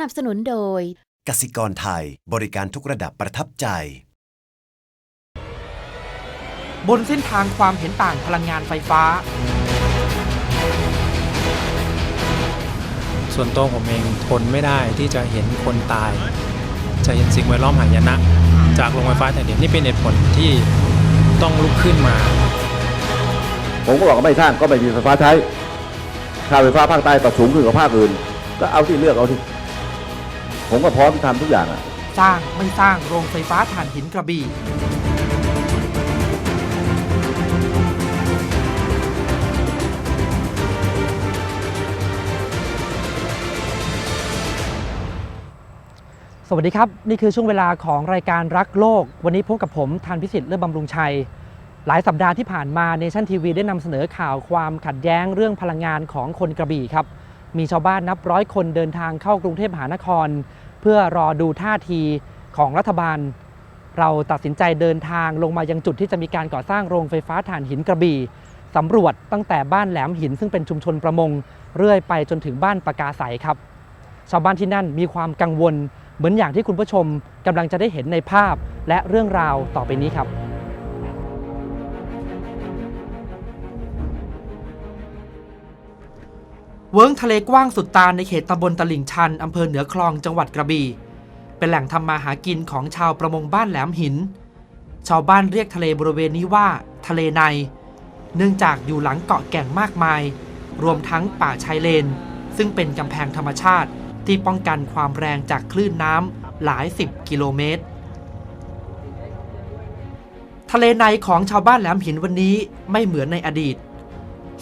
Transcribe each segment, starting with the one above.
สนับสนุนโดย กสิกรไทยบริการทุกระดับประทับใจ บนเส้นทางความเห็นต่างพลังงานไฟฟ้า ส่วนตัวผมเองทนไม่ได้ที่จะเห็นคนตาย จะเห็นสิ่งแวดล้อมหายนะ จากโรงไฟฟ้าแต่เดียวนี่เป็นเหตุผลที่ต้องลุกขึ้นมา ผมก็บอกว่าไม่สร้างก็ไม่มีไฟฟ้าใช้ค่าไฟฟ้าภาคใต้ก็สูงขึ้นกว่าภาคอื่น ก็เอาที่เลือกเอาที่ ผมก็พร้อมทำทุกอย่างอะสร้างไม่สร้างโรงไฟฟ้าถ่านหินกระบี่ สวัสดีครับ นี่คือช่วงเวลาของรายการรักโลก วันนี้พบกับผมทันพิสิทธิ์เลือบำรุงชัย หลายสัปดาห์ที่ผ่านมาเนชั่นทีวีได้นำเสนอข่าวความขัดแย้งเรื่องพลังงานของคนกระบี่ครับ มีชาวบ้านนับร้อยคนเดินทางเข้ากรุงเทพมหานคร เพื่อรอดูท่าทีของรัฐบาล เราตัดสินใจเดินทางลงมายังจุดที่จะมีการก่อสร้างโรงไฟฟ้าถ่านหินกระบี่สำรวจตั้งแต่บ้านแหลมหินซึ่งเป็นชุมชนประมง เรื่อยไปจนถึงบ้านปากาใสครับ ชาวบ้านที่นั่นมีความกังวล เหมือนอย่างที่คุณผู้ชมกำลังจะได้เห็นในภาพและเรื่องราวต่อไปนี้ครับ เวิ้งทะเลกว้างสุดตาในเขตตำบลตลิ่งชันอำเภอเหนือคลองจังหวัดกระบี่ เป็นแหล่งทำมาหากินของชาวประมงบ้านแหลมหิน ชาวบ้านเรียกทะเลบริเวณนี้ว่า ทะเลใน เนื่องจากอยู่หลังเกาะแก่งมากมาย รวมทั้งป่าชายเลน ซึ่งเป็นกำแพงธรรมชาติที่ป้องกันความแรงจากคลื่นน้ำหลายสิบกิโลเมตร ทะเลในของชาวบ้านแหลมหินวันนี้ไม่เหมือนในอดีต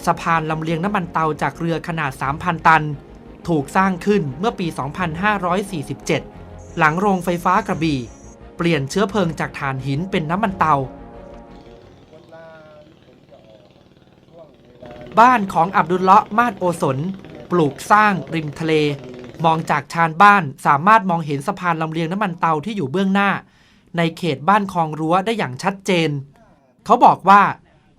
สะพานลำเลียงน้ำมันเตาจากเรือขนาด 3,000 ตัน ถูกสร้างขึ้นเมื่อปี 2547 หลังโรงไฟฟ้ากระบี่ เปลี่ยนเชื้อเพลิงจากถ่านหินเป็นน้ำมันเตา บ้านของอับดุลเลาะห์มาดโอสน ปลูกสร้างริมทะเล มองจากชานบ้านสามารถมองเห็นสะพานลำเลียงน้ำมันเตาที่อยู่เบื้องหน้า ในเขตบ้านคลองรั้วได้อย่างชัดเจน เขาบอกว่า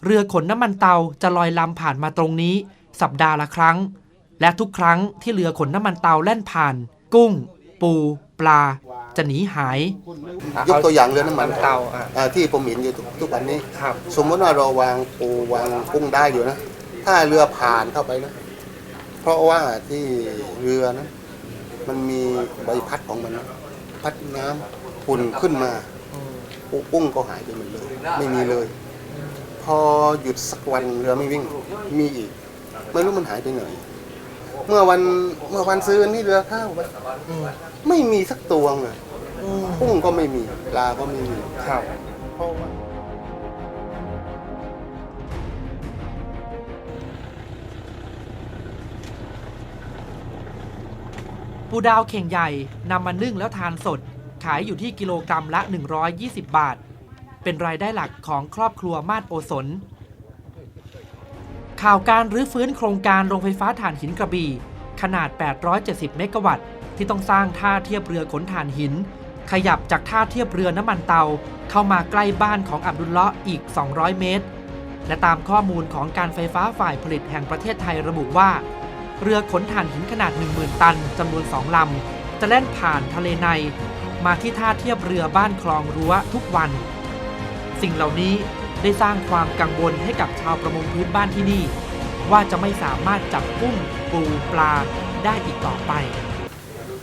เรือขนน้ำมันเตาจะลอยลำผ่านมาตรงนี้ สัปดาห์ละครั้ง และทุกครั้งที่เรือขนน้ำมันเตาแล่นผ่าน กุ้ง ปู ปลา จะหนีหาย ยกตัวอย่างเรือน้ำมันเตาอะอ่าที่ผมเห็นอยู่ทุกทุกวันนี้ครับสมมติว่าเราวางปูวางกุ้งได้อยู่นะ ถ้าเรือผ่านเข้าไปนะ เพราะว่าที่เรือนะมันมีใบพัดของมันนะพัดน้ำฝุ่นขึ้นมาปูกุ้งก็หายไปหมดเลย ไม่มีเลยพ อหยุดสักวันเรือไม่วิ่ง มีอีก ไม่รู้มันหายไปไหน เมื่อวันเมื่อวันซื้อนี่เรือเข้าไปไม่มีสักตัวเลยกุ้งก็ไม่มีปลาก็ไม่มีครับเพราะว่าปูดาวเข่งใหญ่นำมานึ่งแล้วทานสด ขายอยู่ที่กิโลกรัมละ 120 บาท เป็นรายได้หลักของครอบครัวมาดโอสน ข่าวการรื้อฟื้นโครงการโรงไฟฟ้าถ่านหินกระบี่ ขนาด 870 เมกะวัตต์ ที่ต้องสร้างท่าเทียบเรือขนถ่านหิน ขยับจากท่าเทียบเรือน้ำมันเตา เข้ามาใกล้บ้านของอับดุลเลาะอีก 200 เมตร และตามข้อมูลของการไฟฟ้าฝ่ายผลิตแห่งประเทศไทยระบุว่า เรือขนถ่านหินขนาด 10,000 ตันจำนวน 2 ลำจะแล่นผ่านทะเลใน มาที่ท่าเทียบเรือบ้านคลองรั้วทุกวัน สิ่งเหล่านี้ได้สร้างความกังวลให้กับชาวประมงพื้นบ้านที่นี่ ว่าจะไม่สามารถจับกุ้งปูปลาได้อีกต่อไป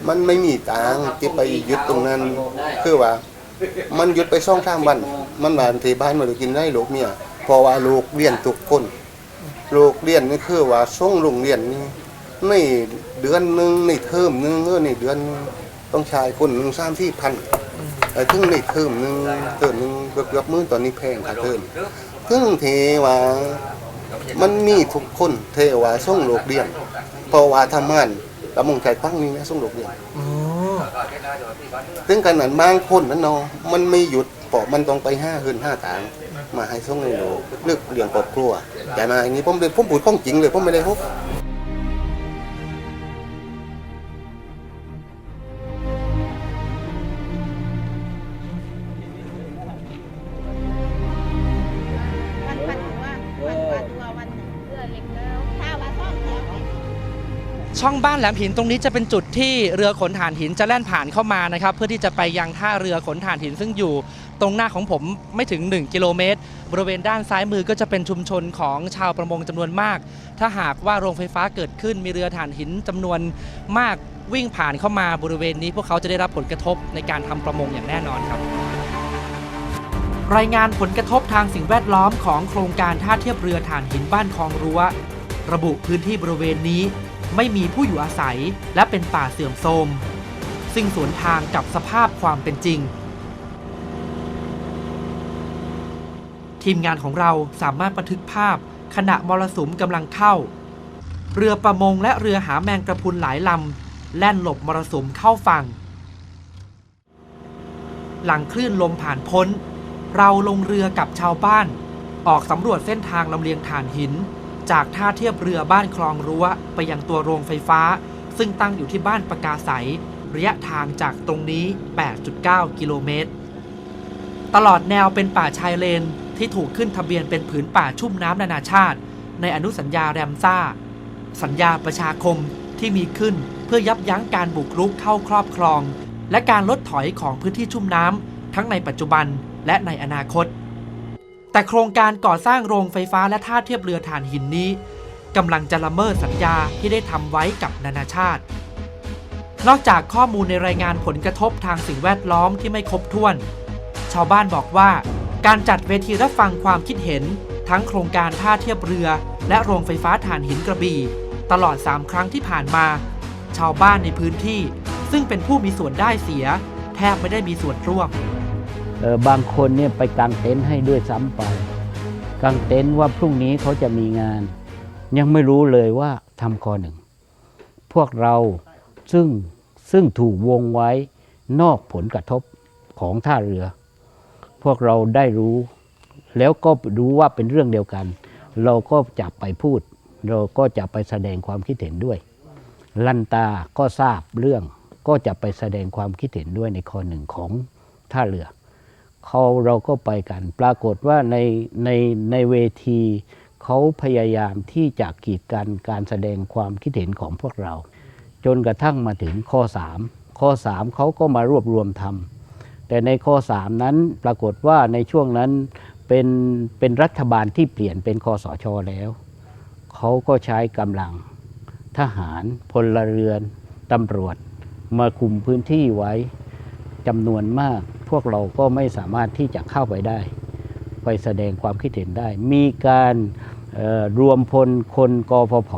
มันไม่มีตังที่ไปยุดตรงนั้น คือว่า มันยุดไปซ่องข้ามวันมันมาที่บ้านมากินได้ลูกเมียเพราะว่าลูกเรียนทุกคนลูกเรียนนี่คือว่าส่งโรงเรียนนี่ในเดือนหนึ่งในเทอมหนึ่งเออในเดือนต้องใช้คนหนึ่งสามที่พัน แต่ถึงในเทอมหนึ่งเทอมหนึ่งเกือบเกือบๆมื่นตอนนี้แพงค่าเทอมถึงเทว่า มันมีทุกคนเทว่าส่งลูกเรียนเพราะว่าทำงานแล้วมงใจฟังนี่นะส่งลูกเรียนถึงขนาดบางคนนั่นเนาะมันไม่หยุดเพราะมันต้องไปห้าคืนห้าตางมาให้ส่งในโลกเลือกเลี้ยงครอบครัวแต่มาอย่างนี้ผมเลยผมพูดข้องจริงเลยผมไม่ได้ฮบ ช่องบ้านแหลมหินตรงนี้จะเป็นจุดที่เรือขนถ่านหินจะแล่นผ่านเข้ามานะครับเพื่อที่จะไปยังท่าเรือขนถ่านหินซึ่งอยู่ตรงหน้าของผมไม่ถึง 1 กิโลเมตร บริเวณด้านซ้ายมือก็จะเป็นชุมชนของชาวประมงจำนวนมาก ถ้าหากว่าโรงไฟฟ้าเกิดขึ้นมีเรือถ่านหินจำนวนมากวิ่งผ่านเข้ามาบริเวณนี้ พวกเขาจะได้รับผลกระทบในการทำประมงอย่างแน่นอนครับ รายงานผลกระทบทางสิ่งแวดล้อมของโครงการท่าเทียบเรือถ่านหินบ้านคลองรั้ว ระบุพื้นที่บริเวณนี้ ไม่มีผู้อยู่อาศัยและเป็นป่าเสื่อมโทรมซึ่งสวนทางกับสภาพความเป็นจริง ทีมงานของเราสามารถบันทึกภาพขณะมรสุมกำลังเข้า เรือประมงและเรือหาแมงกระพุนหลายลำแล่นหลบมรสุมเข้าฝั่ง หลังคลื่นลมผ่านพ้น เราลงเรือกับชาวบ้าน ออกสำรวจเส้นทางลำเลียงถ่านหิน จากท่าเทียบเรือบ้านคลองรั้วไปยังตัวโรงไฟฟ้า ซึ่งตั้งอยู่ที่บ้านปากาใสระยะทางจากตรงนี้ 8.9 กิโลเมตร ตลอดแนวเป็นป่าชายเลนที่ถูกขึ้นทะเบียนเป็นผืนป่าชุ่มน้ำนานาชาติ ในอนุสัญญาแรมซ่า สัญญาประชาคมที่มีขึ้นเพื่อยับยั้งการบุกรุกเข้าครอบครอง และการลดถอยของพื้นที่ชุ่มน้ำทั้งในปัจจุบันและในอนาคต แต่โครงการก่อสร้างโรงไฟฟ้าและท่าเทียบเรือถ่านหินนี้กำลังจะละเมิดสัญญาที่ได้ทำไว้กับนานาชาติ นอกจากข้อมูลในรายงานผลกระทบทางสิ่งแวดล้อมที่ไม่ครบถ้วน ชาวบ้านบอกว่า การจัดเวทีรับฟังความคิดเห็น ทั้งโครงการท่าเทียบเรือ และโรงไฟฟ้าถ่านหินกระบี่ตลอด 3 ครั้งที่ผ่านมา ชาวบ้านในพื้นที่ ซึ่งเป็นผู้มีส่วนได้เสีย แทบไม่ได้มีส่วนร่วม บางคนเนี่ยไปกางเต็นท์ให้ด้วยซ้ำไป กางเต็นท์ว่าพรุ่งนี้เขาจะมีงาน ยังไม่รู้เลยว่าทำคอหนึ่ง พวกเราซึ่งซึ่งถูกวงไว้นอกผลกระทบของท่าเรือ พวกเราได้รู้ แล้วก็รู้ว่าเป็นเรื่องเดียวกัน เราก็จะไปพูด เราก็จะไปแสดงความคิดเห็นด้วย ลันตาก็ทราบเรื่องก็จะไปแสดงความคิดเห็นด้วยในข้อหนึ่งของท่าเรือ เขาเราก็ไปกัน ปรากฏว่าในในในเวทีเขาพยายามที่จะกีดกันการแสดงความคิดเห็นของพวกเรา จนกระทั่งมาถึงข้อ 3 ข้อ 3เขาก็มารวบรวมทำแต่ในข้อ 3 นั้นปรากฏว่าในช่วงนั้นเป็นเป็นรัฐบาลที่เปลี่ยนเป็นคอสชแล้วเขาก็ใช้กำลังทหารพลเรือนตำรวจมาคุมพื้นที่ไว้ จำนวนมาก พวกเราก็ไม่สามารถที่จะเข้าไปได้ ไปแสดงความคิดเห็นได้ มีการรวมพลคนกฟผ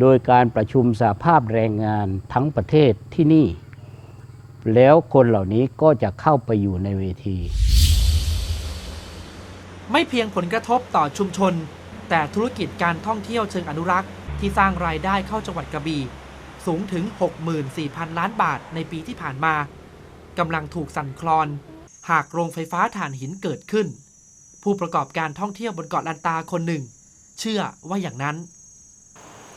โดยการประชุมสาภาพแรงงานทั้งประเทศที่นี่ แล้วคนเหล่านี้ก็จะเข้าไปอยู่ในเวที ไม่เพียงผลกระทบต่อชุมชน แต่ธุรกิจการท่องเที่ยวเชิงอนุรักษ์ ที่สร้างรายได้เข้าจังหวัดกระบี่สูงถึง 64,000 ล้านบาทในปีที่ผ่านมา กำลังถูกสั่นคลอน หากโรงไฟฟ้าถ่านหินเกิดขึ้น ผู้ประกอบการท่องเที่ยวบนเกาะลันตาคนหนึ่ง เชื่อว่าอย่างนั้น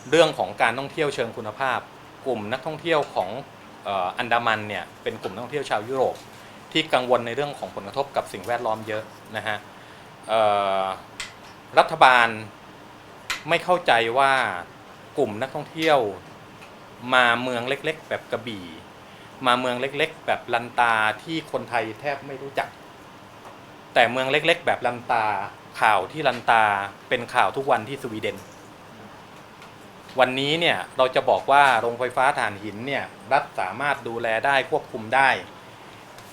เรื่องของการท่องเที่ยวเชิงคุณภาพ กลุ่มนักท่องเที่ยวของอันดามันเนี่ยเป็นกลุ่มนักท่องเที่ยวชาวยุโรป ที่กังวลในเรื่องของผลกระทบกับสิ่งแวดล้อมเยอะนะฮะรัฐบาลไม่เข้าใจว่ากลุ่มนักท่องเที่ยวมาเมืองเล็ก ๆ แบบกระบี่ มาเมืองเล็ก ๆ แบบลันตาที่คนไทยแทบไม่รู้จัก แต่เมืองเล็ก ๆ แบบลันตาข่าวที่ลันตาเป็นข่าวทุกวันที่สวีเดน วันนี้เนี่ยเราจะบอกว่าโรงไฟฟ้าถ่านหินเนี่ยรัฐสามารถดูแลได้ควบคุมได้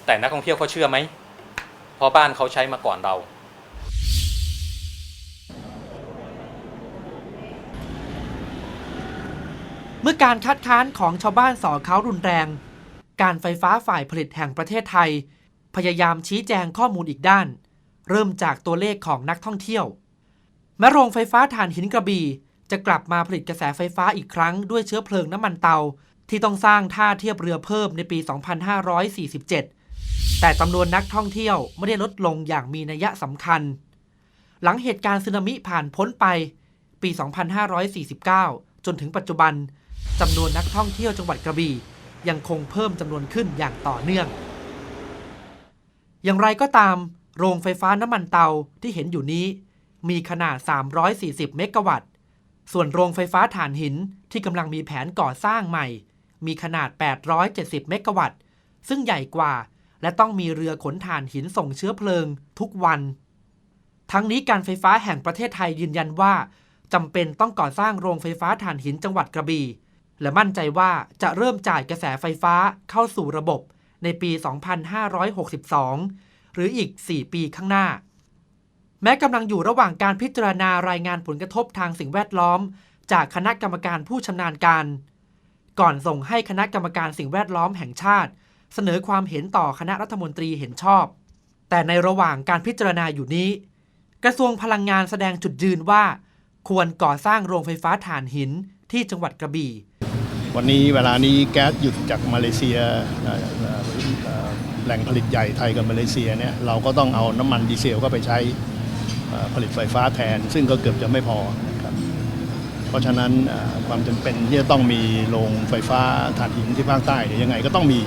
แต่นักท่องเที่ยวเขาเชื่อไหมเพราะบ้านเขาใช้มาก่อนเราเมื่อการคัดค้านของชาวบ้านสอเขารุนแรง การไฟฟ้าฝ่ายผลิตแห่งประเทศไทย พยายามชี้แจงข้อมูลอีกด้าน เริ่มจากตัวเลขของนักท่องเที่ยวแม้โรงไฟฟ้าถ่านหินกระบี่จะกลับมาผลิตกระแสไฟฟ้าอีกครั้งด้วยเชื้อเพลิงน้ำมันเตา ที่ต้องสร้างท่าเทียบเรือเพิ่มในปี 2547 แต่จำนวนนักท่องเที่ยวไม่ได้ลดลงอย่างมีนัยสำคัญ หลังเหตุการณ์สึนามิผ่านพ้นไป ปี 2549 จนถึงปัจจุบันจำนวนนักท่องเที่ยวจังหวัดกระบี่ ยังคงเพิ่มจำนวนขึ้นอย่างต่อเนื่อง อย่างไรก็ตาม โรงไฟฟ้าน้ำมันเตาที่เห็นอยู่นี้ มีขนาด 340 เมกะวัตต์ ส่วนโรงไฟฟ้าถ่านหินที่กำลังมีแผนก่อสร้างใหม่ มีขนาด 870 เมกะวัตต์ ซึ่งใหญ่กว่า และต้องมีเรือขนถ่านหินส่งเชื้อเพลิง ทุกวัน ทั้งนี้การไฟฟ้าแห่งประเทศไทยยืนยันว่าจำเป็นต้องก่อสร้างโรงไฟฟ้าถ่านหินจังหวัดกระบี่ และมั่นใจว่าจะเริ่มจ่ายกระแสไฟฟ้าเข้าสู่ระบบในปี 2562 หรืออีก 4 ปีข้างหน้า แม้กำลังอยู่ระหว่างการพิจารณารายงานผลกระทบทางสิ่งแวดล้อม จากคณะกรรมการผู้ชำนาญการ ก่อนส่งให้คณะกรรมการสิ่งแวดล้อมแห่งชาติ เสนอความเห็นต่อคณะรัฐมนตรีเห็นชอบ แต่ในระหว่างการพิจารณาอยู่นี้ กระทรวงพลังงานแสดงจุดยืนว่า ควรก่อสร้างโรงไฟฟ้าถ่านหินที่จังหวัดกระบี่ วันนี้เวลานี้แก๊สหยุดจากมาเลเซียแหล่งผลิตใหญ่ไทยกับมาเลเซียเนี่ยเราก็ต้องเอาน้ำมันดีเซลก็ไปใช้ผลิตไฟฟ้าแทน ซึ่งก็เกือบจะไม่พอนะครับเพราะฉะนั้นความจำเป็นที่จะต้องมีโรงไฟฟ้าถ่านหินที่ภาคใต้เนี่ยยังไงก็ต้องมี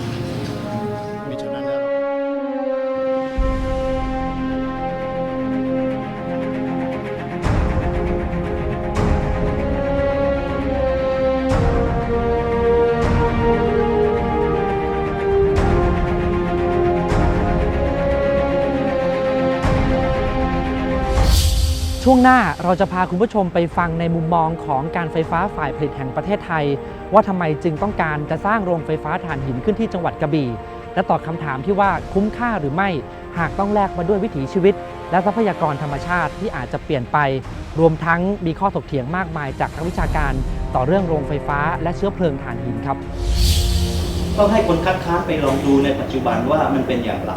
ช่วงหน้าเราจะพาคุณผู้ชมไปฟังในมุมมองของการไฟฟ้าฝ่ายผลิตแห่งประเทศไทย ว่าทำไมจึงต้องการจะสร้างโรงไฟฟ้าถ่านหินขึ้นที่จังหวัดกระบี่และตอบคำถามที่ว่าคุ้มค่าหรือไม่ หากต้องแลกมาด้วยวิถีชีวิต และทรัพยากรธรรมชาติที่อาจจะเปลี่ยนไป รวมทั้งมีข้อถกเถียงมากมายจากนักวิชาการ ต่อเรื่องโรงไฟฟ้าและเชื้อเพลิงถ่านหินครับต้องให้คนคัดค้านไปลองดูในปัจจุบันว่ามันเป็นอย่างไร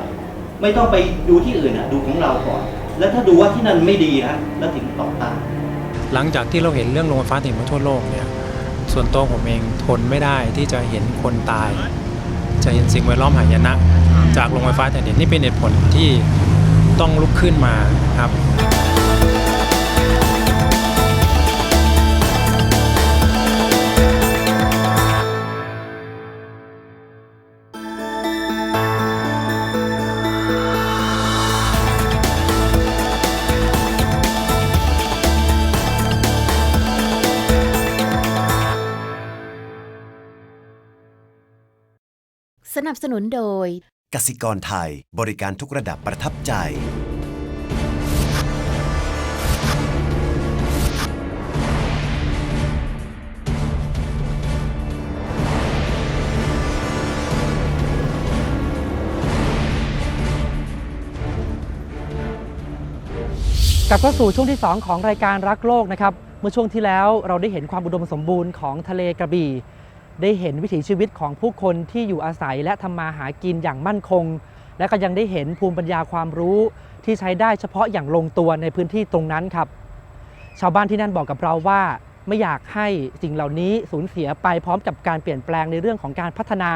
ไม่ต้องไปดูที่อื่นอะดูของเราก่อน แล้วถ้าดูว่าที่นั่นไม่ดีฮะแล้วถึงต่อต้านหลังจากที่เราเห็นเรื่องโรงไฟฟ้าถ่นมาทั่วโลกเนี่ยส่วนตัวผมเองทนไม่ได้ที่จะเห็นคนตาย จะเห็นสิ่งแวดล้อมหายนะ จากโรงไฟฟ้าถ่เด่นนี่เป็นเหตุผลที่ต้องลุกขึ้นมาครับ นับสนุนโดย กสิกรไทยบริการทุกระดับประทับใจ กลับเข้าสู่ช่วงที่ 2 ของรายการรักโลกนะครับ เมื่อช่วงที่แล้วเราได้เห็นความอุดมสมบูรณ์ของทะเลกระบี่ ได้เห็นวิถีชีวิตของผู้คนที่อยู่อาศัยและทำมาหากินอย่างมั่นคง และก็ยังได้เห็นภูมิปัญญาความรู้ที่ใช้ได้เฉพาะอย่างลงตัวในพื้นที่ตรงนั้นครับ ชาวบ้านที่นั่นบอกกับเราว่า ไม่อยากให้สิ่งเหล่านี้สูญเสียไปพร้อมกับการเปลี่ยนแปลงในเรื่องของการพัฒนา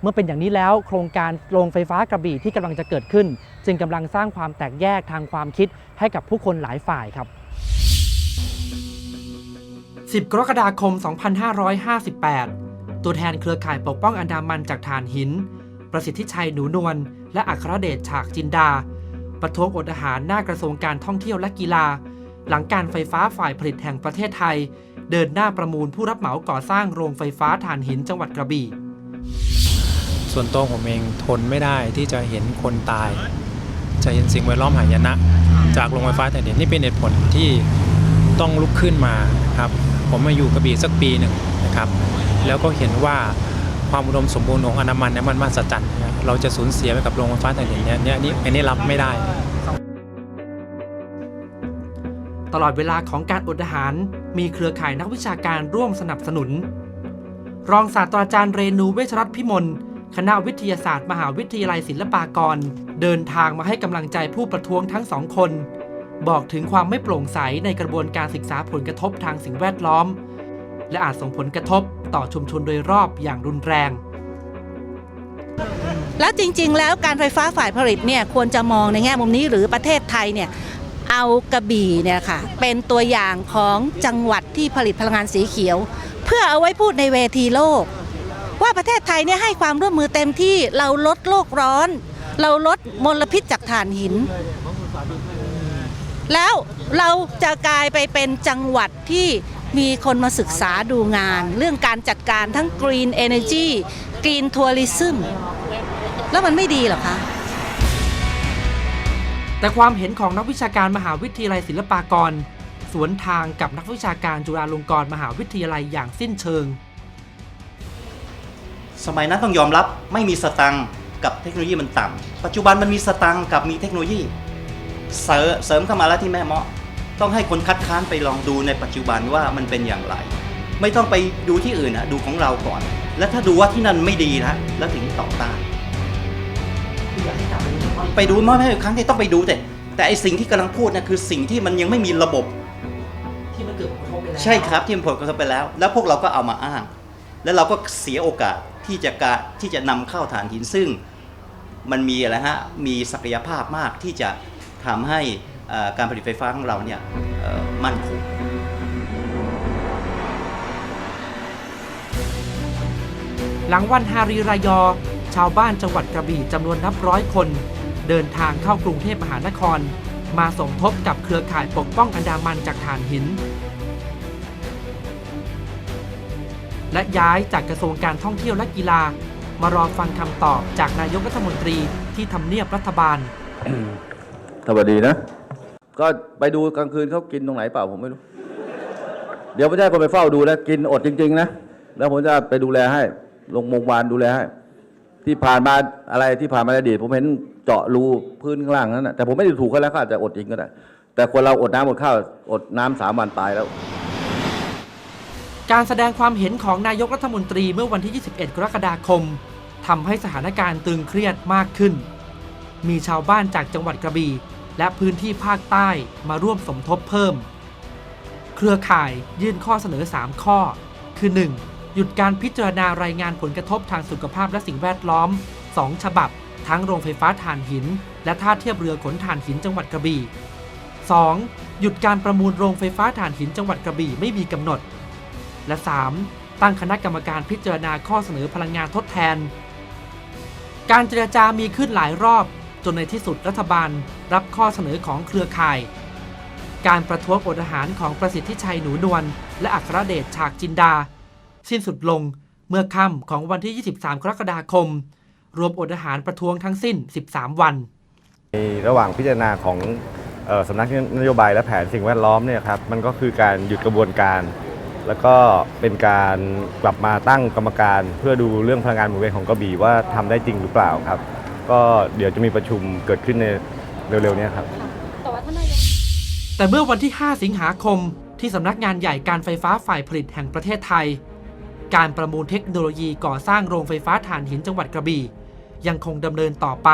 เมื่อเป็นอย่างนี้แล้ว โครงการโรงไฟฟ้ากระบี่ที่กำลังจะเกิดขึ้น จึงกำลังสร้างความแตกแยกทางความคิดให้กับผู้คนหลายฝ่ายครับ 10 กรกฎาคม 2558 ตัวแทนเครือข่ายปกป้องอันดามันจากถ่านหิน ประสิทธิชัยหนูนวล และอัครเดชฉากจินดา ประท้วงอดอาหารหน้ากระทรวงการท่องเที่ยวและกีฬา หลังการไฟฟ้าฝ่ายผลิตแห่งประเทศไทย เดินหน้าประมูลผู้รับเหมาก่อสร้างโรงไฟฟ้าถ่านหินจังหวัดกระบี่ ส่วนตัวผมเองทนไม่ได้ที่จะเห็นคนตาย จะเห็นสิ่งแวดล้อมหายนะ จากโรงไฟฟ้าถ่านหินนี่เป็นเหตุผลที่ต้องลุกขึ้นมาครับ ผมมาอยู่กระบี่สักปีหนึ่งนะครับ แล้วก็เห็นว่าความอุดมสมบูรณ์ของอนามันเนี่ยมันมหัศจรรย์นะเราจะสูญเสียไปกับโรงไฟฟ้าถ่านหินเนี่ยเนี่ยนี่อันนี้รับไม่ได้ ตลอดเวลาของการอดอาหารมีเครือข่ายนักวิชาการร่วมสนับสนุน รองศาสตราจารย์เรนูเวชรัตน์พิมลคณะวิทยาศาสตร์ มหาวิทยาลัยศิลปากร เดินทางมาให้กำลังใจผู้ประท้วงทั้งสองคน บอกถึงความไม่โปร่งใสในกระบวนการศึกษาผลกระทบทางสิ่งแวดล้อม และอาจส่งผลกระทบต่อชุมชนโดยรอบอย่างรุนแรง แล้วจริง ๆ แล้วการไฟฟ้าฝ่ายผลิตเนี่ยควรจะมองในแง่มุมนี้หรือประเทศไทยเนี่ยเอากระบี่เนี่ยค่ะเป็นตัวอย่างของจังหวัดที่ผลิตพลังงานสีเขียว เพื่อเอาไว้พูดในเวทีโลก ว่าประเทศไทยเนี่ยให้ความร่วมมือเต็มที่เราลดโลกร้อน เราลดมลพิษจากถ่านหิน แล้วเราจะกลายไปเป็นจังหวัดที่มีคนมาศึกษาดูงาน เรื่องการจัดการทั้ง Green Energy Green Tourism แล้วมันไม่ดีเหรอคะ แต่ความเห็นของนักวิชาการมหาวิทยาลัยศิลปากร สวนทางกับนักวิชาการจุฬาลงกรณ์มหาวิทยาลัยอย่างสิ้นเชิง สมัยนั้นต้องยอมรับไม่มีสตังค์กับเทคโนโลยีมันต่ำปัจจุบันมันมีสตังค์กับมีเทคโนโลยี เสริเสริมเข้ามาแล้วที่แม่เมาะ ต้องให้คนคัดค้านไปลองดูในปัจจุบันว่ามันเป็นอย่างไร ไม่ต้องไปดูที่อื่นนะดูของเราก่อน แล้วถ้าดูว่าที่นั่นไม่ดีนะแล้วถึงต่อต้านไปดูไม่ไม่ครั้งที่ต้องไปดูแต่แต่ไอสิ่งที่กำลังพูดนะคือสิ่งที่มันยังไม่มีระบบ ที่มันเกิดผลกระทบไปแล้วใช่ครับที่มันผลกระทบไปแล้ว แล้วพวกเราก็เอามาอ้าง แล้วเราก็เสียโอกาสที่จะกะที่จะนำเข้าฐานหินซึ่ง มันมีอะไรฮะมีศักยภาพมากที่จะ ทำให้การผลิตไฟฟ้าของเราเนี่ยมั่นคงหลังวันฮารีรายอ ชาวบ้านจังหวัดกระบี่จำนวนนับร้อยคน เดินทางเข้ากรุงเทพมหานคร มาสมทบกับเครือข่ายปกป้องอันดามันจากถ่านหิน และย้ายจากกระทรวงการท่องเที่ยวและกีฬา มารอฟังคำตอบจากนายกรัฐมนตรีที่ทำเนียบรัฐบาล สวัสดีนะ ก็ไปดูกลางคืนเขากินตรงไหนเปล่าผมไม่รู้ เดี๋ยวผมจะให้คนไปเฝ้าดูนะกินอดจริง ๆ นะ แล้วผมจะไปดูแลให้ลงโรงพยาบาลดูแลให้ ที่ผ่านมาอะไรที่ผ่านมาในอดีตผมเห็นเจาะรูพื้นข้างล่างนั้นนะแต่ผมไม่ได้ถูกเขาแล้วเขาอาจจะอดจริงก็ได้ แต่คนเราอดน้ำอดข้าวอดน้ำสามวันตายแล้วการแสดงความเห็นของนายกรัฐมนตรีเมื่อวันที่ 21 กรกฎาคมทำให้สถานการณ์ตึงเครียดมากขึ้น มีชาวบ้านจากจังหวัดกระบี่ และพื้นที่ภาคใต้มาร่วมสมทบเพิ่ม เครือข่ายยื่นข้อเสนอ 3 ข้อ คือ 1. หยุดการพิจารณารายงานผลกระทบทางสุขภาพและสิ่งแวดล้อม 2 ฉบับ ทั้งโรงไฟฟ้าถ่านหิน และท่าเทียบเรือขนถ่านหินจังหวัดกระบี่ 2. หยุดการประมูลโรงไฟฟ้าถ่านหินจังหวัดกระบี่ไม่มีกำหนด และ 3. ตั้งคณะกรรมการพิจารณาข้อเสนอพลังงานทดแทน การเจรจามีขึ้นหลายรอบ จนในที่สุดรัฐบาล รับข้อเสนอของเครือข่าย การประท้วงอดอาหารของประสิทธิชัยหนูนวลและอัครเดชฉากจินดา สิ้นสุดลงเมื่อค่ำของวันที่ 23 กรกฎาคม รวมอดอาหารประท้วงทั้งสิ้น 13 วัน ในระหว่างพิจารณาของออสำนักนโยบายและแผนสิ่งแวดล้อมเนี่ยครับมันก็คือการหยุดกระบวนการ แล้วก็เป็นการกลับมาตั้งกรรมการ เพื่อดูเรื่องพลังงานหมุนเวียนของกระบี่ว่าทำได้จริงหรือเปล่าครับ ก็เดี๋ยวจะมีประชุมเกิดขึ้นใน เร็วๆเนี้ครับแต่เมื่อวันที่ 5 สิงหาคมที่สำนักงานใหญ่การไฟฟ้าฝ่ายผลิตแห่งประเทศไทย การประมูลเทคโนโลยีก่อสร้างโรงไฟฟ้าถ่านหินจังหวัดกระบี่ ยังคงดำเนินต่อไป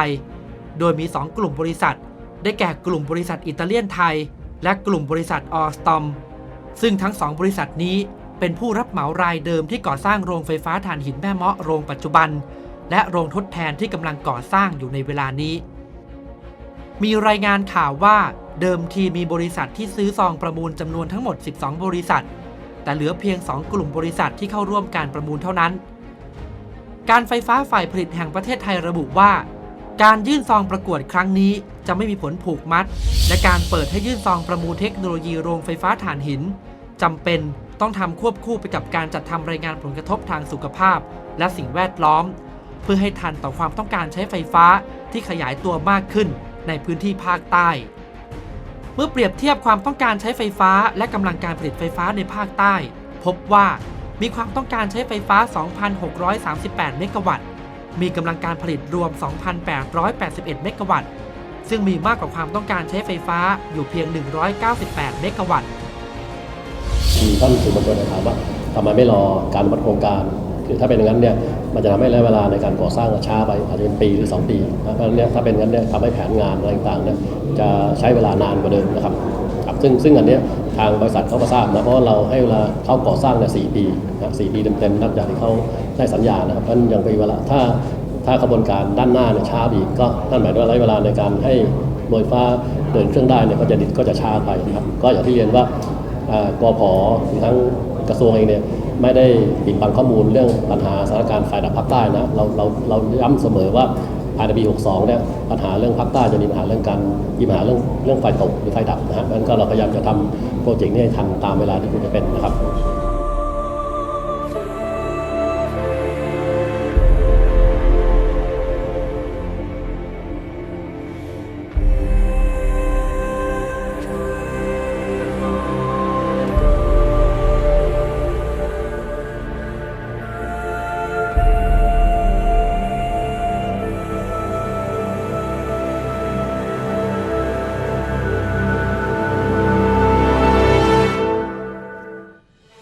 โดยมี 2 กลุ่มบริษัท ได้แก่กลุ่มบริษัทอิตาเลียนไทย และกลุ่มบริษัทออสตอม ซึ่งทั้งสองบริษัทนี้เป็นผู้รับเหมารายเดิมที่ก่อสร้างโรงไฟฟ้าถ่านหินแม่เมาะโรงปัจจุบัน และโรงทดแทนที่กำลังก่อสร้างอยู่ในเวลานี้ มีรายงานข่าวว่าเดิมทีมีบริษัทที่ซื้อซองประมูลจำนวนทั้งหมด 12 บริษัท แต่เหลือเพียง 2 กลุ่มบริษัทที่เข้าร่วมการประมูลเท่านั้น การไฟฟ้าฝ่ายผลิตแห่งประเทศไทยระบุว่า การยื่นซองประกวดครั้งนี้จะไม่มีผลผูกมัด และการเปิดให้ยื่นซองประมูลเทคโนโลยีโรงไฟฟ้าถ่านหินจำเป็นต้องทำควบคู่ไปกับการจัดทำรายงานผลกระทบทางสุขภาพ และสิ่งแวดล้อม เพื่อให้ทันต่อความต้องการใช้ไฟฟ้าที่ขยายตัวมากขึ้น ในพื้นที่ภาคใต้ เมื่อเปรียบเทียบความต้องการใช้ไฟฟ้าและกำลังการผลิตไฟฟ้าในภาคใต้ พบว่ามีความต้องการใช้ไฟฟ้า 2,638 เมกะวัตต์ มีกำลังการผลิตรวม 2,881 เมกะวัตต์ ซึ่งมีมากกว่าความต้องการใช้ไฟฟ้าอยู่เพียง 198 เมกะวัตต์มีท่านสื่อมวลชนถามว่าทำไมไม่รอการอนุมัตโครงการ คือถ้าเป็นอย่างนั้นเนี่ยมันจะทำให้ระยะเวลาในการก่อสร้างช้าไปอาจจะเป็นปีหรือ 2 ปีนะเพราะฉะนั้นเนี่ยถ้าเป็นอย่างนั้นเนี่ยทำให้แผนงานอะไรต่างๆเนี่ยจะใช้เวลานานกว่าเดิมนะครับครับซึ่งซึ่งอันเนี้ยทางบริษัทเขาก็ทราบนะเพราะว่าเราให้เวลาเข้าก่อสร้างเนี่ยสปีนะสี่ปีเต็มๆนับจากที่เขาได้สัญญานะครับเพราะฉะนั้นยังมีเวลาถ้าถ้ากระบวนการด้านหน้าเนี่ยช้าไปอีกก็นั่นหมายถึงว่าระยะเวลาในการให้โดยฟ้าเดินเครื่องได้เนี่ยก็จะดิก็จะช้าไปนะครับก็อย่างที่เรียนว่าอ่ากพรวมทั้งกระทรวงเองเนี่ย ไม่ได้ปิดบังข้อมูลเรื่องปัญหาสถานการณ์ไฟดับภาคใต้นะเราเราเราย้ำเสมอว่าภายในปี 62 เนี่ยปัญหาเรื่องภาคใต้จะมีปัญหาเรื่องการมีปัญหาเรื่องเรื่องไฟตกหรือไฟดับนะฮะงั้นก็เราพยายามจะทำโปรเจกต์นี้ให้ทันตามเวลาที่ควรจะเป็นนะครับ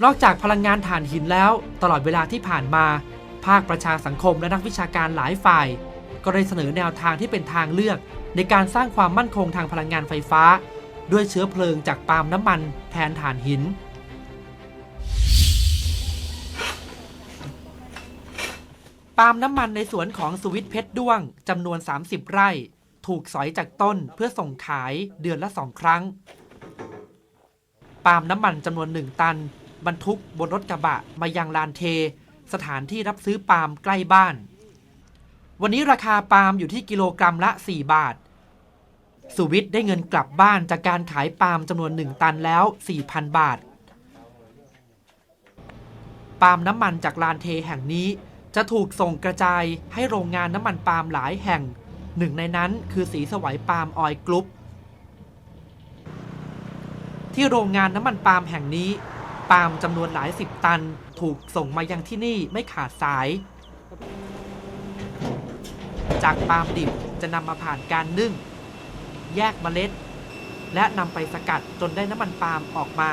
อกจากพลังงานถ่านหินแล้ว ตลอดเวลาที่ผ่านมา ภาคประชาสังคมและนักวิชาการหลายฝ่าย ก็ได้เสนอแนวทางที่เป็นทางเลือก ในการสร้างความมั่นคงทางพลังงานไฟฟ้า ด้วยเชื้อเพลิงจากปาล์มน้ำมันแทนถ่านหิน ปาล์มน้ำมันในสวนของสุวิทย์เพชรด้วงจำนวน 30 ไร่ ถูกสอยจากต้นเพื่อส่งขายเดือนละสองครั้ง ปาล์มน้ำมันจำนวนหนึ่งตัน บรรทุกบนรถกระบะมายังลานเท สถานที่รับซื้อปาล์มใกล้บ้าน วันนี้ราคาปาล์มอยู่ที่กิโลกรัมละ 4 บาท สุวิทย์ได้เงินกลับบ้านจากการขายปาล์มจำนวนหนึ่งตันแล้ว 4,000 บาท ปาล์มน้ำมันจากลานเทแห่งนี้จะถูกส่งกระจายให้โรงงานน้ำมันปาล์มหลายแห่ง หนึ่งในนั้นคือสีสวัยปาล์มออยกรุ๊ปที่โรงงานน้ำมันปาล์มแห่งนี้ ปาล์มจำนวนหลายสิบตัน ถูกส่งมายังที่นี่ไม่ขาดสาย จากปาล์มดิบจะนำมาผ่านการนึ่ง แยกเมล็ด และนำไปสกัดจนได้น้ำมันปาล์มออกมา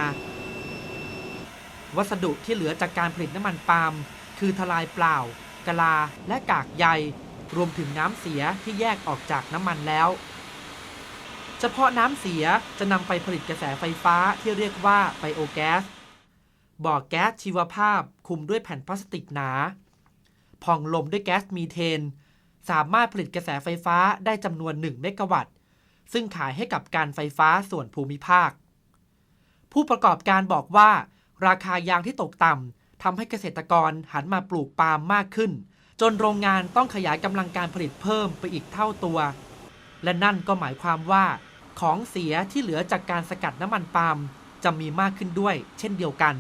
วัสดุที่เหลือจากการผลิตน้ำมันปาล์มคือทลายเปล่า กลา และกากใย รวมถึงน้ำเสียที่แยกออกจากน้ำมันแล้ว เฉพาะน้ำเสียจะนำไปผลิตกระแสไฟฟ้าที่เรียกว่าไบโอแก๊ส บ่อแก๊สชีวภาพคุมด้วยแผ่นพลาสติกหนา พองลมด้วยแก๊สมีเทน สามารถผลิตกระแสไฟฟ้าได้จำนวน 1 เมกะวัตต์ ซึ่งขายให้กับการไฟฟ้าส่วนภูมิภาค ผู้ประกอบการบอกว่า ราคายางที่ตกต่ำทำให้เกษตรกรหันมาปลูกปาล์มมากขึ้น จนโรงงานต้องขยายกำลังการผลิตเพิ่มไปอีกเท่าตัว และนั่นก็หมายความว่า ของเสียที่เหลือจากการสกัดน้ำมันปาล์มจะมีมากขึ้นด้วย เช่นเดียวกัน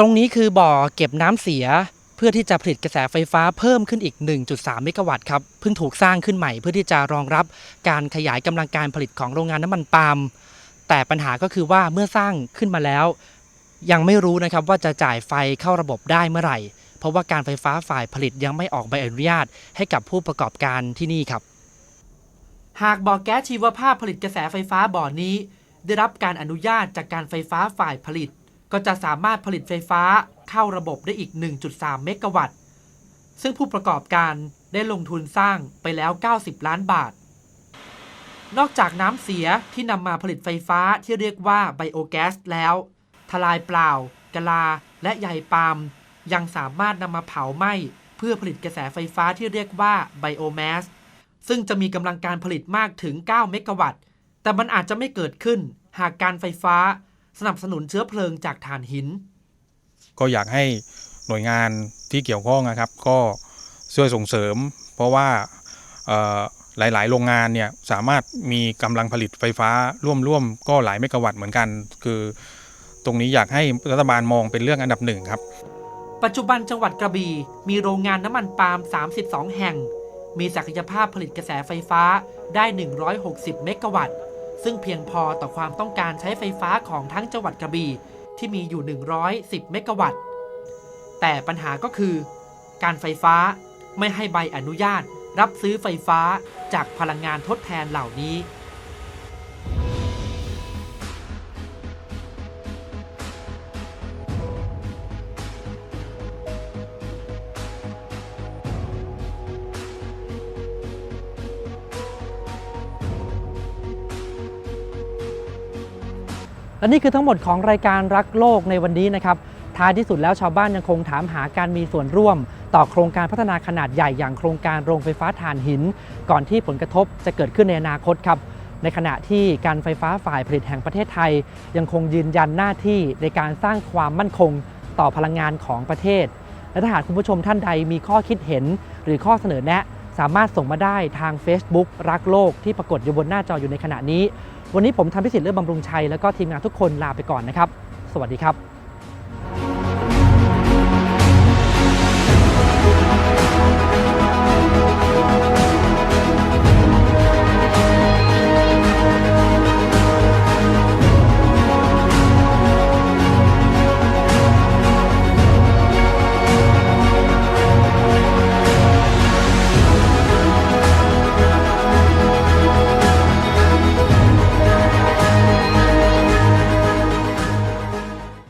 ตรงนี้คือบ่อเก็บน้ำเสีย เพื่อที่จะผลิตกระแสไฟฟ้าเพิ่มขึ้นอีก 1.3 เมกะวัตต์ครับเพิ่งถูกสร้างขึ้นใหม่เพื่อที่จะรองรับการขยายกำลังการผลิตของโรงงานน้ำมันปาล์มแต่ปัญหาก็คือว่าเมื่อสร้างขึ้นมาแล้ว ยังไม่รู้นะครับว่าจะจ่ายไฟเข้าระบบได้เมื่อไหร่ เพราะว่าการไฟฟ้าฝ่ายผลิตยังไม่ออกใบอนุญาต ให้กับผู้ประกอบการที่นี่ครับ หากบ่อแก๊สชีวภาพผลิตกระแสไฟฟ้าบ่อนี้ ได้รับการอนุญาตจากการไฟฟ้าฝ่ายผลิต ก็จะสามารถผลิตไฟฟ้าเข้าระบบได้อีก 1.3 เมกะวัตต์ ซึ่งผู้ประกอบการได้ลงทุนสร้างไปแล้ว 90 ล้านบาท นอกจากน้ำเสียที่นำมาผลิตไฟฟ้าที่เรียกว่าไบโอแก๊สแล้ว ทลายเปล่า กะลา และใยปาล์มยังสามารถนำมาเผาไหม้เพื่อผลิตกระแสไฟฟ้าที่เรียกว่าไบโอแมสซึ่งจะมีกำลังการผลิตมากถึง 9 เมกะวัตต์ แต่มันอาจจะไม่เกิดขึ้น หากการไฟฟ้า สนับสนุนเชื้อเพลิงจากถ่านหิน ก็อยากให้หน่วยงานที่เกี่ยวข้องนะครับ ก็ช่วยส่งเสริม เพราะว่าเอ่อหลาย ๆ โรงงานเนี่ยสามารถมีกำลังผลิตไฟฟ้าร่วม ๆ ก็หลายเมกะวัตต์เหมือนกัน คือตรงนี้อยากให้รัฐบาลมองเป็นเรื่องอันดับหนึ่งครับ ปัจจุบันจังหวัดกระบี่มีโรงงานน้ำมันปาล์ม 32 แห่ง มีศักยภาพผลิตกระแสไฟฟ้าได้ 160 เมกะวัตต์ ซึ่งเพียงพอต่อความต้องการใช้ไฟฟ้าของทั้งจังหวัดกระบี่ที่มีอยู่ 110 เมกะวัตต์ แต่ปัญหาก็คือ การไฟฟ้าไม่ให้ใบอนุญาตรับซื้อไฟฟ้าจากพลังงานทดแทนเหล่านี้ และนี่คือทั้งหมดของรายการรักโลกในวันนี้นะครับ ท้ายที่สุดแล้วชาวบ้านยังคงถามหาการมีส่วนร่วม ต่อโครงการพัฒนาขนาดใหญ่อย่างโครงการโรงไฟฟ้าถ่านหิน ก่อนที่ผลกระทบจะเกิดขึ้นในอนาคตครับ ในขณะที่การไฟฟ้าฝ่ายผลิตแห่งประเทศไทย ยังคงยืนยันหน้าที่ในการสร้างความมั่นคงต่อพลังงานของประเทศ และถ้าหากคุณผู้ชมท่านใดมีข้อคิดเห็น หรือข้อเสนอแนะ สามารถส่งมาได้ทาง Facebook รักโลกที่ปรากฏอยู่บนหน้าจออยู่ในขณะนี้ วันนี้ผมทำพิสิทธิ์เลือกบำรุงชัยแล้วก็ทีมงานทุกคนลาไปก่อนนะครับ สวัสดีครับ